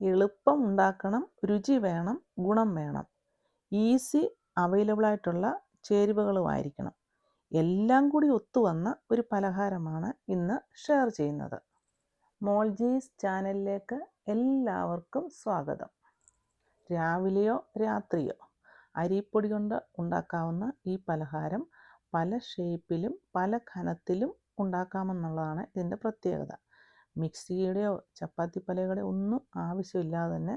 എളുപ്പം ഉണ്ടാക്കണം രുചി വേണം ഗുണം വേണം. ഈസി അവൈലബിളായിട്ടുള്ള ചേരുവകളുമായിരിക്കണം എല്ലാം കൂടി ഒത്തുവന്ന ഒരു പലഹാരമാണ് ഇന്ന് ഷെയർ ചെയ്യുന്നത്. മോൾജീസ് ചാനലിലേക്ക് എല്ലാവർക്കും സ്വാഗതം. രാവിലെയോ രാത്രിയോ അരിപ്പൊടി കൊണ്ട് ഉണ്ടാക്കാവുന്ന ഈ പലഹാരം പല ഷേപ്പിലും പല ഘനത്തിലും ഉണ്ടാക്കാമെന്നുള്ളതാണ് ഇതിന്റെ പ്രത്യേകത. മിക്സിയുടെയോ ചപ്പാത്തി പലയുടെയോ ഒന്നും ആവശ്യമില്ലാതെ തന്നെ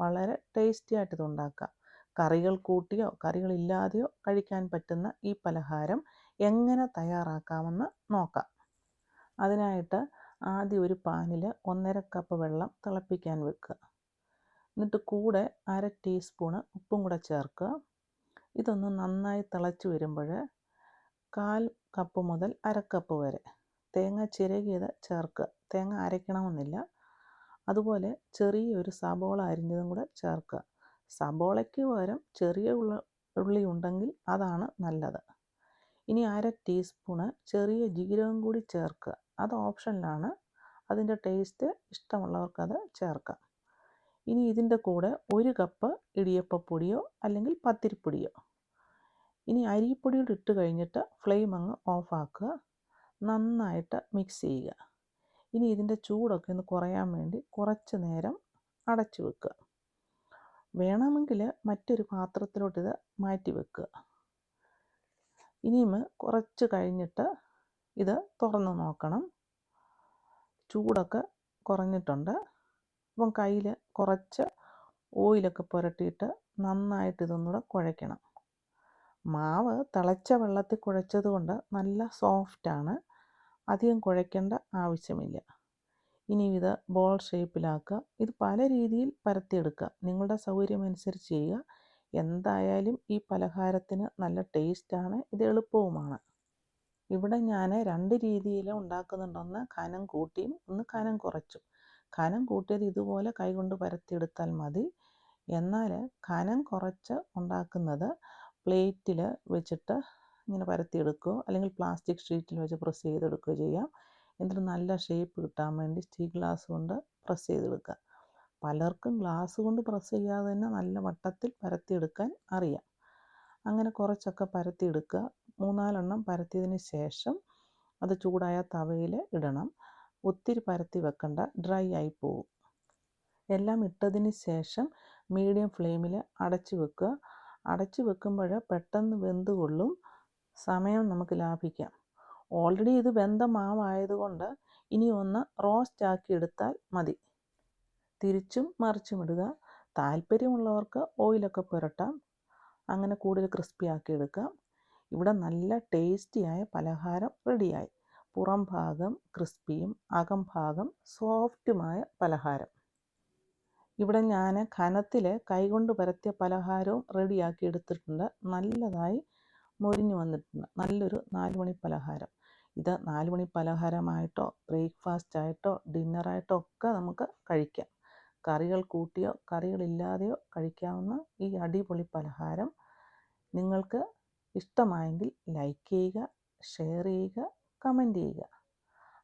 വളരെ ടേസ്റ്റി ആയിട്ട് ഇത് ഉണ്ടാക്കാം കറികൾ കൂട്ടിയോ കറികളില്ലാതെയോ കഴിക്കാൻ പറ്റുന്ന ഈ പലഹാരം എങ്ങനെ തയ്യാറാക്കാമെന്ന് നോക്കാം. അതിനായിട്ട് ആദ്യം ഒരു പാനിൽ ഒന്നര കപ്പ് വെള്ളം തിളപ്പിക്കാൻ വെക്കുക. എന്നിട്ട് കൂടെ അര ടീസ്പൂണ് ഉപ്പും കൂടെ ചേർക്കുക. ഇതൊന്ന് നന്നായി തിളച്ച് വരുമ്പോൾ കാൽ കപ്പ് മുതൽ അര കപ്പ് വരെ തേങ്ങ ചിരകിയത് ചേർക്കുക. തേങ്ങ അരയ്ക്കണമെന്നില്ല. അതുപോലെ ചെറിയൊരു സബോള അരിഞ്ഞതും കൂടെ ചേർക്കുക. സബോളയ്ക്ക് പകരം ചെറിയ ഉള്ള ഉള്ളി ഉണ്ടെങ്കിൽ അതാണ് നല്ലത്. ഇനി അര ടീസ്പൂണ് ചെറിയ ജീരകം കൂടി ചേർക്കുക. അത് ഓപ്ഷനിലാണ്. അതിന്റെ ടേസ്റ്റ് ഇഷ്ടമുള്ളവർക്കത് ചേർക്കാം. ഇനി ഇതിന്റെ കൂടെ ഒരു കപ്പ് ഇടിയപ്പപ്പൊടിയോ അല്ലെങ്കിൽ പത്തിരിപ്പൊടിയോ. ഇനി അരിപ്പൊടിയോട് ഇട്ട് കഴിഞ്ഞിട്ട് ഫ്ലെയിം അങ്ങ് ഓഫാക്കുക. നന്നായിട്ട് മിക്സ് ചെയ്യുക. ഇനി ഇതിന്റെ ചൂടൊക്കെ ഒന്ന് കുറയാൻ വേണ്ടി കുറച്ച് നേരം അടച്ചു വെക്കുക. വേണമെങ്കിൽ മറ്റൊരു പാത്രത്തിലോട്ട് ഇത് മാറ്റി വെക്കുക. ഇനിയും കുറച്ച് കഴിഞ്ഞിട്ട് ഇത് തുറന്ന് നോക്കണം. ചൂടൊക്കെ കുറഞ്ഞിട്ടുണ്ട്. അപ്പം കയ്യിൽ കുറച്ച് ഓയിലൊക്കെ പുരട്ടിയിട്ട് നന്നായിട്ട് ഇതൊന്നുകൂടെ കുഴയ്ക്കണം. മാവ് തിളച്ച വെള്ളത്തിൽ കുഴച്ചത് കൊണ്ട് നല്ല സോഫ്റ്റാണ് അധികം കുഴയ്ക്കേണ്ട ആവശ്യമില്ല. ഇനി ഇത് ബോൾ ഷേപ്പിലാക്കുക. ഇത് പല രീതിയിൽ പരത്തിയെടുക്കുക. നിങ്ങളുടെ സൗകര്യമനുസരിച്ച് ചെയ്യുക. എന്തായാലും ഈ പലഹാരത്തിന് നല്ല ടേസ്റ്റാണ്. ഇത് എളുപ്പവുമാണ്. ഇവിടെ ഞാൻ രണ്ട് രീതിയിൽ ഉണ്ടാക്കുന്നുണ്ടൊന്ന് കനം കൂട്ടിയും ഒന്ന് കനം കുറച്ചും. കനം കൂട്ടിയത് ഇതുപോലെ കൈകൊണ്ട് പരത്തിയെടുത്താൽ മതി. എന്നാൽ കനം കുറച്ച് ഉണ്ടാക്കുന്നത് പ്ലേറ്റിൽ വെച്ചിട്ട് ഇങ്ങനെ പരത്തിയെടുക്കുകയോ അല്ലെങ്കിൽ പ്ലാസ്റ്റിക് ഷീറ്റിൽ വെച്ച് പ്രസ് ചെയ്തെടുക്കുകയോ ചെയ്യാം. എന്നിട്ട് നല്ല ഷേപ്പ് കിട്ടാൻ വേണ്ടി സ്റ്റീൽ ഗ്ലാസ് കൊണ്ട് പ്രസ് ചെയ്തെടുക്കുക. പലർക്കും ഗ്ലാസ് കൊണ്ട് പ്രസ് ചെയ്യാതെ തന്നെ നല്ല വട്ടത്തിൽ പരത്തിയെടുക്കാൻ അറിയാം. അങ്ങനെ കുറച്ചൊക്കെ പരത്തിയെടുക്കുക. മൂന്നാലെണ്ണം പരത്തിയതിന് ശേഷം അത് ചൂടായ തവയിൽ ഇടണം. ഒത്തിരി പരത്തി വെക്കണ്ട. ഡ്രൈ ആയി പോകും എല്ലാം ഇട്ടതിന് ശേഷം മീഡിയം ഫ്ലെയിമിൽ അടച്ചു വെക്കുക. അടച്ചു വെക്കുമ്പോൾ പെട്ടെന്ന് വെന്ത് കൊള്ളും. സമയം നമുക്ക് ലാഭിക്കാം. ഓൾറെഡി ഇത് വെന്ത മാവായതുകൊണ്ട് ഇനി ഒന്ന് റോസ്റ്റ് ആക്കി എടുത്താൽ മതി. തിരിച്ചും മറിച്ചും ഇടുക. താല്പര്യമുള്ളവർക്ക് ഓയിലൊക്കെ പുരട്ടാം. അങ്ങനെ കൂടുതൽ ക്രിസ്പി ആക്കി എടുക്കാം. ഇവിടെ നല്ല ടേസ്റ്റിയായ പലഹാരം റെഡിയായി. പുറം ഭാഗം ക്രിസ്പിയും അകം ഭാഗം സോഫ്റ്റുമായ പലഹാരം. ഇവിടെ ഞാൻ കനത്തിൽ കൈകൊണ്ട് പരത്തിയ പലഹാരവും റെഡിയാക്കി എടുത്തിട്ടുണ്ട്. നല്ലതായി മൊരിഞ്ഞു വന്നിട്ടുണ്ട്. നല്ലൊരു നാല് മണി പലഹാരം. ഇത് നാല് മണി പലഹാരമായിട്ടോ ബ്രേക്ക്ഫാസ്റ്റ് ആയിട്ടോ ഡിന്നറായിട്ടോ ഒക്കെ നമുക്ക് കഴിക്കാം. കറികൾ കൂട്ടിയോ കറികളില്ലാതെയോ കഴിക്കാവുന്ന ഈ അടിപൊളി പലഹാരം നിങ്ങൾക്ക് ഇഷ്ടമായെങ്കിൽ ലൈക്ക് ചെയ്യുക ഷെയർ ചെയ്യുക കമന്റ് ചെയ്യുക.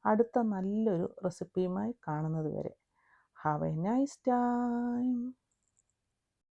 അടുത്ത നല്ലൊരു റെസിപ്പിയുമായി കാണുന്നത് വരെ. Have a nice time.